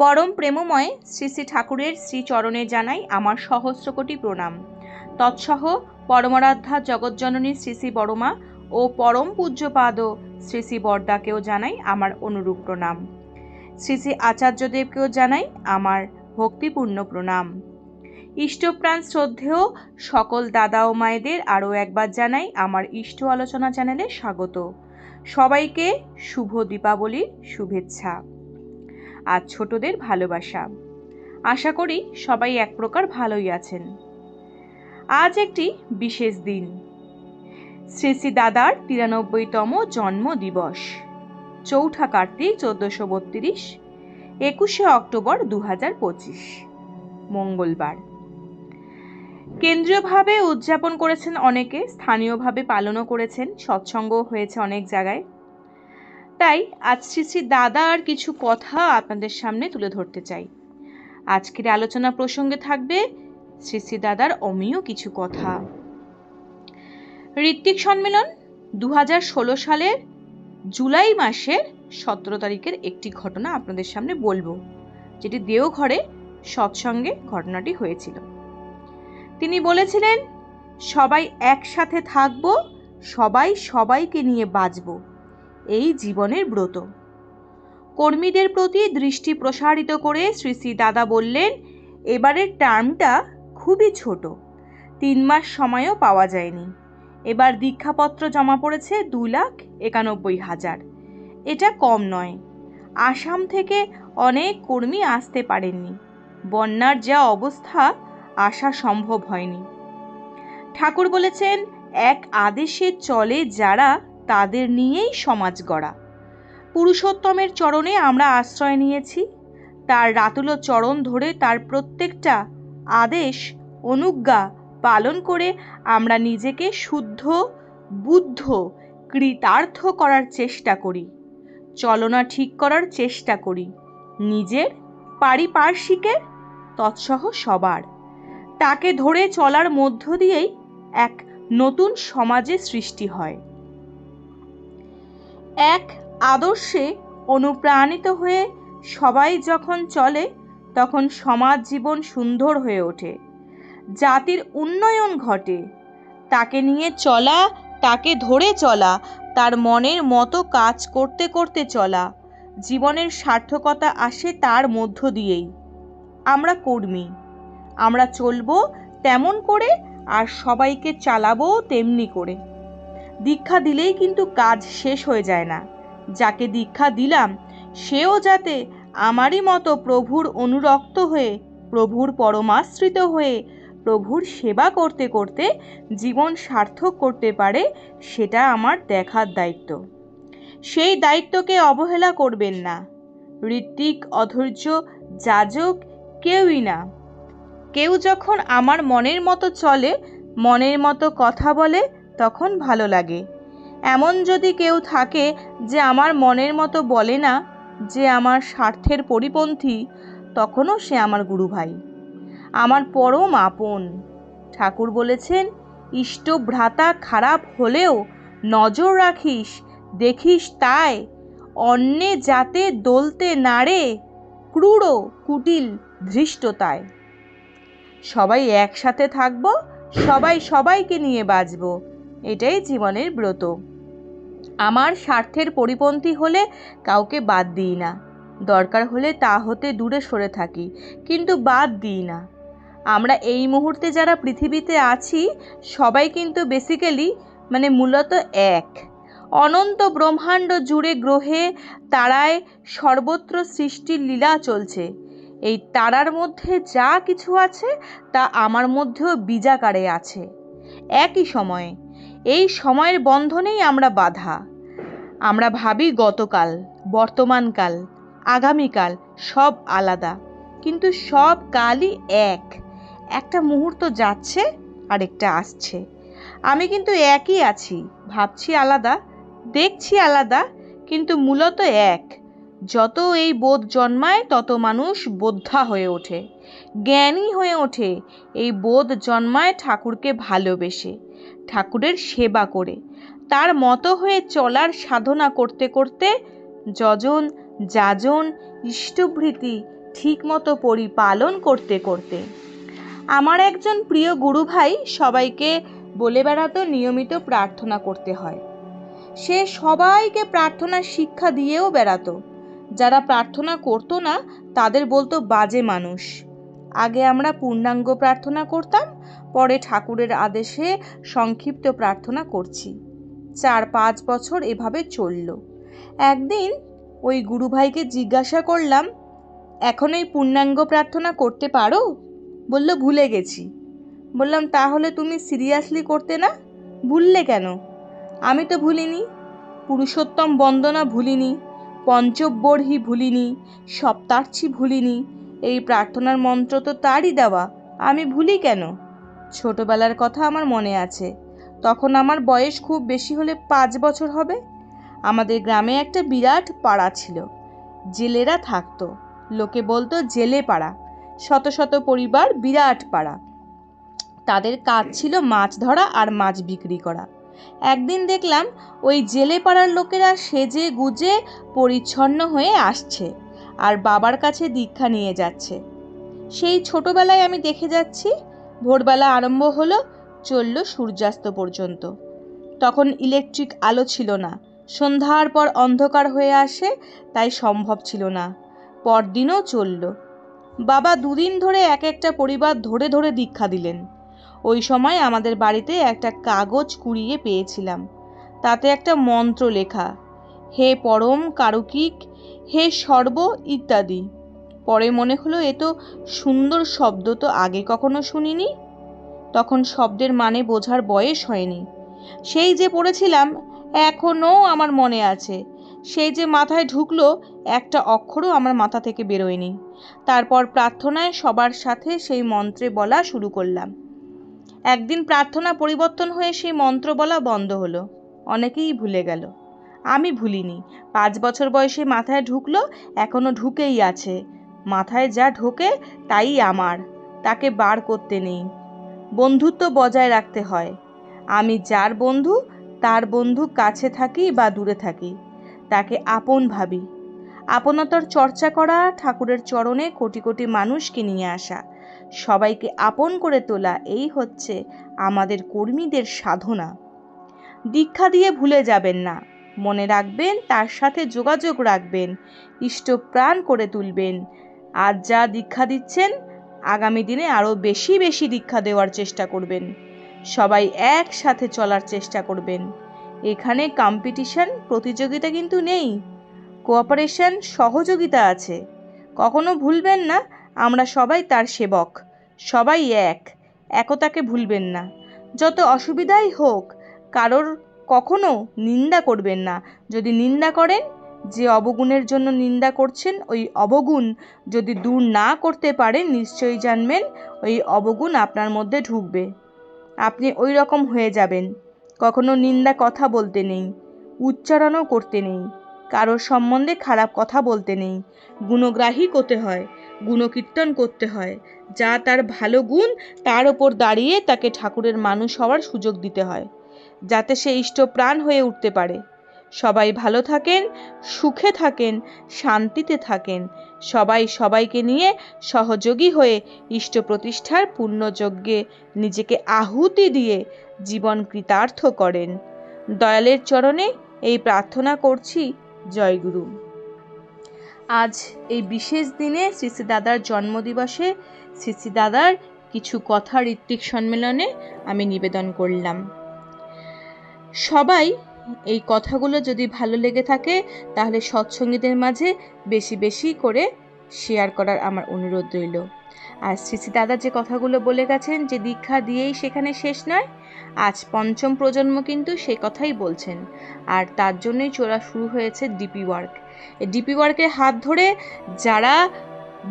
পরম প্রেমময় শ্রী শ্রী ঠাকুরের শ্রীচরণে জানাই আমার সহস্র কোটি প্রণাম। তৎসহ পরমরাধ্যা জগজ্জননী শ্রী শ্রী বড়মা ও পরম পূজ্যপাদ শ্রী শ্রী বরদাকেও জানাই আমার অনুরূপ প্রণাম। শ্রী শ্রী আচার্যদেবকেও জানাই আমার ভক্তিপূর্ণ প্রণাম। ইষ্টপ্রাণ শ্রদ্ধেয় সকল দাদা ও মায়েদের আরও একবার জানাই আমার ইষ্ট আলোচনা চ্যানেলে স্বাগত। সবাইকে শুভ দীপাবলির শুভেচ্ছা। আর ছোটদের ভালোবাসা। আশা করি সবাই এক প্রকার ভালোই আছেন। আজ একটি বিশেষ দিন। শ্রী শ্রী দাদার তিরানব্বইতম জন্ম দিবস চৌঠা কার্তিক চোদ্দশো বত্রিশ, একুশে অক্টোবর দু হাজার পঁচিশ, মঙ্গলবার। কেন্দ্রীয়ভাবে উদযাপন করেছেন অনেকে, স্থানীয়ভাবে পালনও করেছেন সৎসঙ্গ হয়েছে অনেক জায়গায়। তাই আজ শ্রী দাদা আর কিছু কথা আপনাদের সামনে তুলে ধরতে চাই। আজকের আলোচনা প্রসঙ্গে থাকবে শ্রী শ্রী দাদার অমীয় কিছু কথা। ঋত্বিক সম্মেলন দু হাজার ষোলো সালের জুলাই মাসের সতেরো তারিখের একটি ঘটনা আপনাদের সামনে বলব, যেটি দেওঘরে সৎসঙ্গে ঘটনাটি হয়েছিল। তিনি বলেছিলেন, সবাই একসাথে থাকব, সবাই সবাইকে নিয়ে বাঁচব। এই জীবনের ব্রত। কর্মীদের প্রতি দৃষ্টি প্রসারিত করে শ্রী শ্রী দাদা বললেন, এবারের টার্মটা খুবই ছোট। তিন মাস সময়ও পাওয়া যায়নি। এবার দীক্ষাপত্র জমা পড়েছে দু লাখ একানব্বই হাজার। এটা কম নয়। আসাম থেকে অনেক কর্মী আসতে পারেননি। বন্যার যা অবস্থা, আসা সম্ভব হয়নি। ঠাকুর বলেছেন, এক আদেশে চলে যারা তাদের নিয়েই সমাজ গড়া। পুরুষোত্তমের চরণে আমরা আশ্রয় নিয়েছি। তার রাতুলো চরণ ধরে তার প্রত্যেকটা আদেশ, অনুজ্ঞা পালন করে আমরা নিজেকে শুদ্ধ, বুদ্ধ, কৃতার্থ করার চেষ্টা করি। চলনা ঠিক করার চেষ্টা করি। নিজের, পারিপার্শ্বিকের, তৎসহ সবার। তাকে ধরে চলার মধ্য দিয়েই এক নতুন সমাজের সৃষ্টি হয়। এক আদর্শে অনুপ্রাণিত হয়ে সবাই যখন চলে, তখন সমাজ জীবন সুন্দর হয়ে ওঠে। জাতির উন্নয়ন ঘটে। তাকে নিয়ে চলা, তাকে ধরে চলা, তার মনের মতো কাজ করতে করতে চলা, জীবনের সার্থকতা আসে তার মধ্য দিয়েই। আমরা কর্মী। আমরা চলবো তেমন করে, আর সবাইকে চালাবো তেমনি করে। দীক্ষা দিলেই কিন্তু কাজ শেষ হয়ে যায় না। যাকে দীক্ষা দিলাম, সেও যাতে আমারই মতো প্রভুর অনুরক্ত হয়ে, প্রভুর পরমাশ্রিত হয়ে, প্রভুর সেবা করতে করতে জীবন সার্থক করতে পারে, সেটা আমার দেখার দায়িত্ব। সেই দায়িত্বকে অবহেলা করবেন না। ঋত্বিক, অধৈর্য, যাজক কেউই না। কেউ যখন আমার মনের মতো চলে, মনের মতো কথা বলে তখন ভালো লাগে। এমন যদি কেউ থাকে যে আমার মনের মতো বলে না যে আমার স্বার্থের পরিপন্থী, তখনও সে আমার গুরু ভাই আমার পরম আপন। ঠাকুর বলেছেন, ইষ্ট ভ্রাতা খারাপ হলেও নজর রাখিস, দেখিস তাই। অন্যে যাতে দলতে নাড়ে ক্রূর কুটিল ধৃষ্টতায়। সবাই একসাথে থাকব, সবাই সবাইকে নিয়ে বাঁচব এটাই জীবনের ব্রত। আমার স্বার্থের পরিপন্থী হলে কাউকে বাদ দিই না। দরকার হলে তা হতে দূরে সরে থাকি, কিন্তু বাদ দিই না। আমরা এই মুহূর্তে যারা পৃথিবীতে আছি, সবাই কিন্তু বেসিক্যালি মানে মূলত এক। অনন্ত ব্রহ্মাণ্ড জুড়ে গ্রহে তারায় সর্বত্র সৃষ্টির লীলা চলছে। এই তারার মধ্যে যা কিছু আছে, তা আমার মধ্যেও বীজাকারে আছে। একই সময়ে এই সময়ের বন্ধনেই আমরা বাধা। আমরা ভাবি গতকাল, বর্তমানকাল, আগামীকাল সব আলাদা, কিন্তু সব কালই এক। একটা মুহূর্ত যাচ্ছে, আরেকটা আসছে। আমি কিন্তু একই আছি, ভাবছি আলাদা, দেখছি আলাদা, কিন্তু মূলত এক। যত এই বোধ জন্মায়, তত মানুষ বোদ্ধা হয়ে ওঠে, জ্ঞানী হয়ে ওঠে, এই বোধ জন্মায় ঠাকুরকে ভালোবেসে। ঠাকুরের সেবা করে। তার মতো হয়ে চলার সাধনা করতে করতে যজন, যাজন, ইষ্টভৃতি ঠিকমতো পরিপালন করতে করতে। আমার একজন প্রিয় গুরু ভাই সবাইকে বলে বেড়াতো নিয়মিত প্রার্থনা করতে হয়। সে সবাইকে প্রার্থনার শিক্ষা দিয়েও বেড়াতো। যারা প্রার্থনা করতো না, তাদের বলতো বাজে মানুষ। আগে আমরা পূর্ণাঙ্গ প্রার্থনা করতাম, পরে ঠাকুরের আদেশে সংক্ষিপ্ত প্রার্থনা করছি। চার পাঁচ বছর এভাবে চলল। একদিন ওই গুরুভাইকে জিজ্ঞাসা করলাম, এখন এই পূর্ণাঙ্গ প্রার্থনা করতে পারো? বলল, ভুলে গেছি। বললাম, তাহলে তুমি সিরিয়াসলি করতে না? ভুললে কেন? আমি তো ভুলিনি। পুরুষোত্তম বন্দনা ভুলিনি পঞ্চবর্হি ভুলিনি সপ্তার্চি ভুলিনি এই প্রার্থনার মন্ত্র তো তারই দেওয়া, আমি ভুলি কেন? ছোটবেলার কথা আমার মনে আছে। তখন আমার বয়স খুব বেশি হলে পাঁচ বছর হবে। আমাদের গ্রামে একটা বিরাট পাড়া ছিল। জেলেরা থাকতো। লোকে বলতো জেলে পাড়া। শত শত পরিবার বিরাট পাড়া। তাদের কাজ ছিল মাছ ধরা আর মাছ বিক্রি করা। একদিন দেখলাম ওই জেলে পাড়ার লোকেরা সেজে গুজে পরিচ্ছন্ন হয়ে আসছে। আর বাবার কাছে দীক্ষা নিয়ে যাচ্ছে। সেই ছোটবেলায় আমি দেখে যাচ্ছি, ভোরবেলা আরম্ভ হলো চলল সূর্যাস্ত পর্যন্ত। তখন ইলেকট্রিক আলো ছিল না, সন্ধ্যার পর অন্ধকার হয়ে আসে, তাই সম্ভব ছিল না। পরদিনও চলল। বাবা দুদিন ধরে এক একটা পরিবার ধরে ধরে দীক্ষা দিলেন। ওই সময় আমাদের বাড়িতে একটা কাগজ কুড়িয়ে পেয়েছিলাম। তাতে একটা মন্ত্র লেখা হে পরম কারুকিক, হে সর্ব ইত্যাদি। পরে মনে হলো, এ তো সুন্দর শব্দ তো আগে কখনো শুনিনি। তখন শব্দের মানে বোঝার বয়স হয়নি। সেই যে পড়েছিলাম এখনও আমার মনে আছে। সেই যে মাথায় ঢুকলো, একটা অক্ষরও আমার মাথা থেকে বেরোয়নি। তারপর প্রার্থনায় সবার সাথে সেই মন্ত্রে বলা শুরু করলাম। একদিন প্রার্থনা পরিবর্তন হয়ে সেই মন্ত্র বলা বন্ধ হলো। অনেকেই ভুলে গেল। আমি ভুলিনি। পাঁচ বছর বয়সে মাথায় ঢুকলো এখনও ঢুকেই আছে। মাথায় যা ঢোকে তাই আমার। তাকে বার করতে নেই। বন্ধুত্ব বজায় রাখতে হয়। আমি যার বন্ধু, তার বন্ধু কাছে থাকি বা দূরে থাকি। তাকে আপন ভাবি। আপনতার চর্চা করা ঠাকুরের চরণে কোটি কোটি মানুষকে নিয়ে আসা। সবাইকে আপন করে তোলা এই হচ্ছে আমাদের কর্মীদের সাধনা। দীক্ষা দিয়ে ভুলে যাবেন না। মনে রাখবেন, তার সাথে যোগাযোগ রাখবেন, ইষ্টপ্রাণ করে তুলবেন। আজ যা দীক্ষা দিচ্ছেন, আগামী দিনে আরও বেশি বেশি দীক্ষা দেওয়ার চেষ্টা করবেন। সবাই একসাথে চলার চেষ্টা করবেন। এখানে কম্পিটিশন প্রতিযোগিতা কিন্তু নেই। কোঅপারেশন সহযোগিতা আছে। কখনো ভুলবেন না, আমরা সবাই তার সেবক। সবাই এক। একতাকে ভুলবেন না। যত অসুবিধাই হোক, কারোর কখনো নিন্দা করবেন না। যদি নিন্দা করেন, যে অবগুণের জন্য নিন্দা করছেন, ওই অবগুণ যদি দূর না করতে পারেন, নিশ্চয়ই জানবেন ওই অবগুণ আপনার মধ্যে ঢুকবে। আপনি ওই রকম হয়ে যাবেন। কখনো নিন্দা কথা বলতে নেই, উচ্চারণও করতে নেই, কারোর সম্বন্ধে খারাপ কথা বলতে নেই। গুণগ্রাহী করতে হয়, গুণকীর্তন করতে হয়, যা তার ভালো গুণ তার ওপর দাঁড়িয়ে তাকে ঠাকুরের মানুষ হওয়ার সুযোগ দিতে হয়। যাতে সে ইষ্টপ্রাণ হয়ে উঠতে পারে। সবাই ভালো থাকেন, সুখে থাকেন, শান্তিতে থাকেন। সবাই সবাইকে নিয়ে সহযোগী হয়ে ইষ্ট প্রতিষ্ঠার পুণ্যযজ্ঞে নিজেকে আহুতি দিয়ে জীবন কৃতার্থ করেন। দয়ালের চরণে এই প্রার্থনা করছি জয়গুরু আজ এই বিশেষ দিনে শ্রী দাদার জন্মদিবসে শ্রী দাদার কিছু কথা ঋত্বিক সম্মেলনে আমি নিবেদন করলাম। সবাই এই কথাগুলো যদি ভালো লেগে থাকে, তাহলে সৎসঙ্গীদের মাঝে বেশি বেশি করে শেয়ার করার আমার অনুরোধ রইল। আর শ্রী শ্রী দাদা যে কথাগুলো বলে গেছেন, যে দীক্ষা দিয়েই সেখানে শেষ নয়, আজ পঞ্চম প্রজন্ম কিন্তু সে কথাই বলছেন। আর তার জন্যই চোরা শুরু হয়েছে ডিপি ওয়ার্ক ডিপি ওয়ার্কের হাত ধরে যারা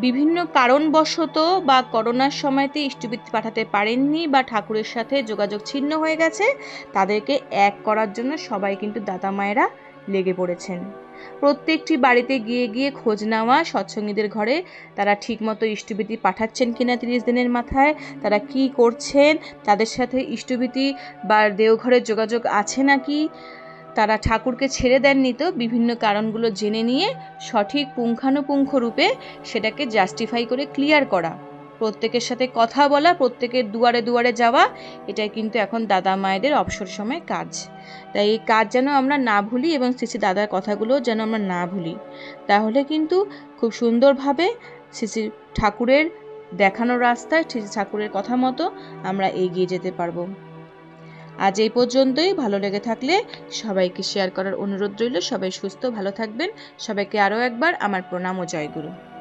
বিভিন্ন কারণবশত বা করোনার সময়তে ইষ্টবৃত্তি পাঠাতে পারেননি বা ঠাকুরের সাথে যোগাযোগ ছিন্ন হয়ে গেছে, তাদেরকে এক করার জন্য সবাই কিন্তু দাদা মায়েরা লেগে পড়েছেন। প্রত্যেকটি বাড়িতে গিয়ে গিয়ে খোঁজ নেওয়া, সৎসঙ্গীদের ঘরে তারা ঠিকমতো ইষ্টভীতি পাঠাচ্ছেন কিনা তিরিশ দিনের মাথায়, তারা কি করছেন, তাদের সাথে ইষ্টভীতি বা দেওঘরের যোগাযোগ আছে নাকি তারা ঠাকুরকে ছেড়ে দেননি তো, বিভিন্ন কারণগুলো জেনে নিয়ে সঠিক পুঙ্খানুপুঙ্খ রূপে সেটাকে জাস্টিফাই করে ক্লিয়ার করা। প্রত্যেকের সাথে কথা বলা, প্রত্যেকের দুয়ারে দুয়ারে যাওয়া, এটাই কিন্তু এখন দাদা মায়েদের অবসর সময় কাজ। তাই এই কাজ যেন আমরা না ভুলি এবং শ্রী দাদার কথাগুলো যেন আমরা না ভুলি। তাহলে কিন্তু খুব সুন্দরভাবে শ্রী ঠাকুরের দেখানো রাস্তায় শ্রী ঠাকুরের কথা মতো আমরা এগিয়ে যেতে পারব। আজ এই পর্যন্তই। ভালো লেগে থাকলে সবাইকে শেয়ার করার অনুরোধ রইল। সবাই সুস্থ, ভালো থাকবেন। সবাইকে আরও একবার আমার প্রণাম ও জয়গুরু।